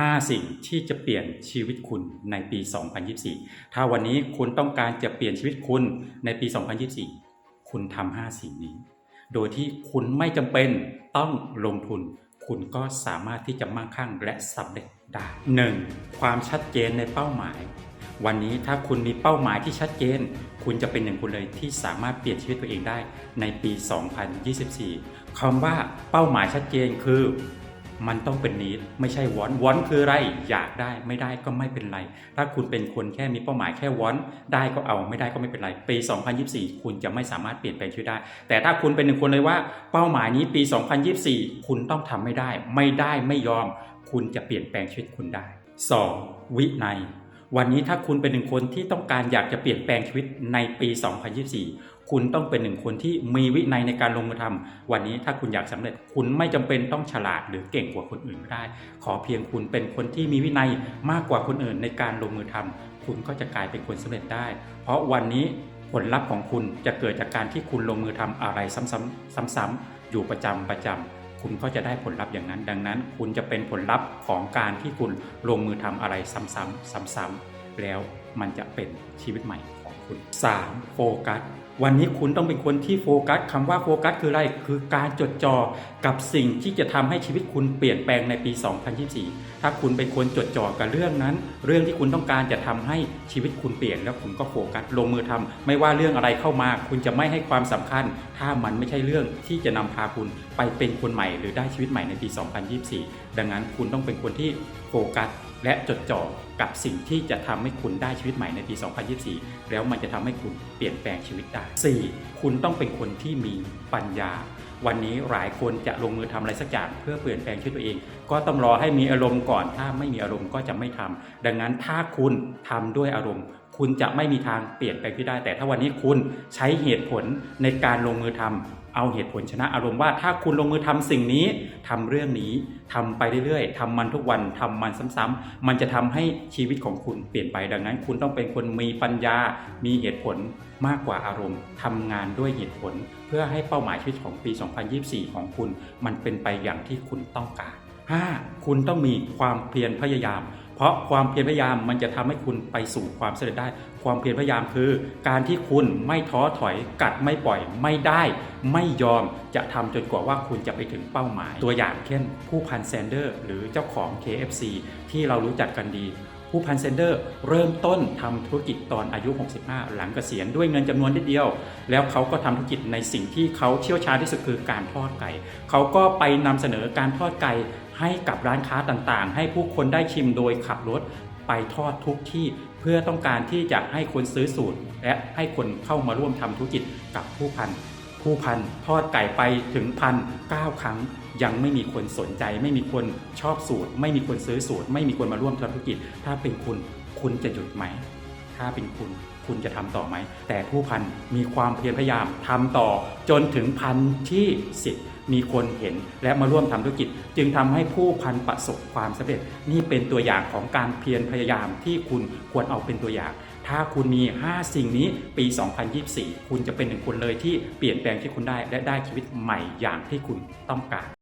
5 สิ่งที่จะเปลี่ยนชีวิตคุณในปี 2024 ถ้าวันนี้คุณต้องการจะเปลี่ยนชีวิตคุณในปี 2024 คุณทำ5สิ่งนี้ โดยที่คุณไม่จำเป็นต้องลงทุน คุณก็สามารถที่จะมั่งคั่งและสำเร็จได้ 1. ความชัดเจนในเป้าหมาย วันนี้ถ้าคุณมีเป้าหมายที่ชัดเจน คุณจะเป็นหนึ่งคนเลยที่สามารถเปลี่ยนชีวิตตัวเองได้ในปี 2024คำว่าเป้าหมายชัดเจนคือ มันต้องเป็นนิดไม่ใช่วอนวอนคืออะไรอยากได้ไม่ได้ก็ไม่เป็นไร ถ้าคุณเป็นคนแค่มีเป้าหมายแค่วอนได้ก็เอาไม่ได้ก็ไม่เป็นไร ปี 2024 คุณจะไม่สามารถเปลี่ยนแปลงชีวิตได้ แต่ถ้าคุณเป็นหนึ่งคนเลยว่า เป้าหมายนี้ปี 2024 คุณต้องทำไม่ได้ ไม่ได้ไม่ยอม คุณจะเปลี่ยนแปลงชีวิตคุณได้ 2. วินัย วันนี้ถ้าคุณเป็นหนึ่งคนที่ต้องการอยากจะเปลี่ยนแปลงชีวิตในปี 2024 คุณต้องเป็นหนึ่งคนที่มีวินัยในการลงมือทำวันนี้ถ้าคุณอยากสำเร็จ คุณไม่จำเป็นต้องฉลาดหรือเก่งกว่าคนอื่นก็ได้ ขอเพียงคุณเป็นคนที่มีวินัยมากกว่าคนอื่นในการลงมือทำคุณก็จะกลายเป็นคนสำเร็จได้ เพราะวันนี้ผลลัพธ์ของคุณจะเกิดจากการที่คุณลงมือทำอะไรซ้ำๆซ้ำๆอยู่ประจำประจำ คุณก็จะได้ผลลัพธ์อย่างนั้น ดังนั้น คุณจะเป็นผลลัพธ์ของการที่คุณลงมือทำอะไรซ้ำๆซ้ำๆแล้วมันจะเป็นชีวิตใหม่ของคุณ 3. โฟกัส วันนี้คุณต้องเป็นคนที่โฟกัสคำว่าโฟกัสคืออะไร คือการจดจ่อกับสิ่งที่จะทำให้ชีวิตคุณเปลี่ยนแปลงในปี 2024 ถ้าคุณเป็นคนจดจ่อกับเรื่องนั้น เรื่องที่คุณต้องการจะทำให้ชีวิตคุณเปลี่ยน แล้วคุณก็โฟกัสลงมือทำไม่ว่าเรื่องอะไรเข้ามา คุณจะไม่ให้ความสำคัญ ถ้ามันไม่ใช่เรื่องที่จะนำพาคุณไปเป็นคนใหม่ หรือได้ชีวิตใหม่ในปี 2024 ดังนั้นคุณต้องเป็นคนที่โฟกัสและจดจ่อกับสิ่งที่จะทำให้คุณได้ชีวิตใหม่ในปี 2024 แล้วมันจะทำให้คุณเปลี่ยนแปลงชีวิตได้ 4. คุณต้องเป็นคนที่มีปัญญา วันนี้หลายคนจะลงมือทำอะไรสักอย่างเพื่อเปลี่ยนแปลงชีวิตตัวเอง ก็ต้องรอให้มีอารมณ์ก่อน ถ้าไม่มีอารมณ์ก็จะไม่ทำดังนั้นถ้าคุณทำด้วยอารมณ์ คุณจะไม่มีทางเปลี่ยนแปลงที่ได้ แต่ถ้าวันนี้คุณใช้เหตุผลในการลงมือทำ เอาเหตุผลชนะอารมณ์ว่าถ้าคุณลงมือทำสิ่งนี้ทำเรื่องนี้ทำไปเรื่อยๆทำมันทุกวันทำมันซ้ำๆมันจะทำให้ชีวิตของคุณเปลี่ยนไปดังนั้น คุณต้องเป็นคนมีปัญญา มีเหตุผลมากกว่าอารมณ์ทำงานด้วยเหตุผล เพื่อให้เป้าหมายชีวิตของปี 2024 ของคุณ มันเป็นไปอย่างที่คุณต้องการ 5. คุณต้องมีความเพียรพยายาม เพราะความเพียรพยายามมันจะทำให้คุณไปสู่ความสำเร็จได้ ความเพียรพยายามคือ การที่คุณไม่ท้อถอยกัดไม่ปล่อยไม่ได้ ไม่ยอมจะทำจนกว่าว่าคุณจะไปถึงเป้าหมาย ตัวอย่างเช่น ผู้พันแซนเดอร์ หรือเจ้าของ KFC ที่เรารู้จักกันดี ผู้พันเซนเดอร์ เริ่มต้นทำธุรกิจตอนอายุ 65 หลังเกษียณด้วยเงินจำนวนนิดเดียว แล้วเขาก็ทำธุรกิจในสิ่งที่เขาเชี่ยวชาญที่สุดคือการทอดไก่ เขาก็ไปนำเสนอการทอดไก่ ให้กับร้านค้าต่างๆ ให้ผู้คนได้ชิมโดยขับรถไปทอดทุกที่เพื่อต้องการที่จะให้คนซื้อสูตร และให้คนเข้ามาร่วมทำธุรกิจกับผู้พัน ผู้พันทอดไก่ไปถึงพันเก้าครั้ง ยังไม่มีคนสนใจ ไม่มีคนชอบสูตร ไม่มีคนซื้อสูตร ไม่มีคนมาร่วมทำธุรกิจ ถ้าเป็นคุณคุณจะหยุดไหม ถ้าเป็นคุณคุณจะทำต่อไหม แต่ผู้พันมีความเพียรพยายามทำต่อจนถึงพันที่สิบมีคนเห็นและมาร่วมทำธุรกิจ จึงทำให้ผู้พันประสบความสำเร็จ นี่เป็นตัวอย่างของการเพียรพยายามที่คุณควรเอาเป็นตัวอย่าง ถ้าคุณมี 5 สิ่งนี้ปี 2024 คุณจะเป็นหนึ่งคนเลยที่เปลี่ยนแปลงที่คุณได้และได้ชีวิตใหม่อย่างที่คุณต้องการ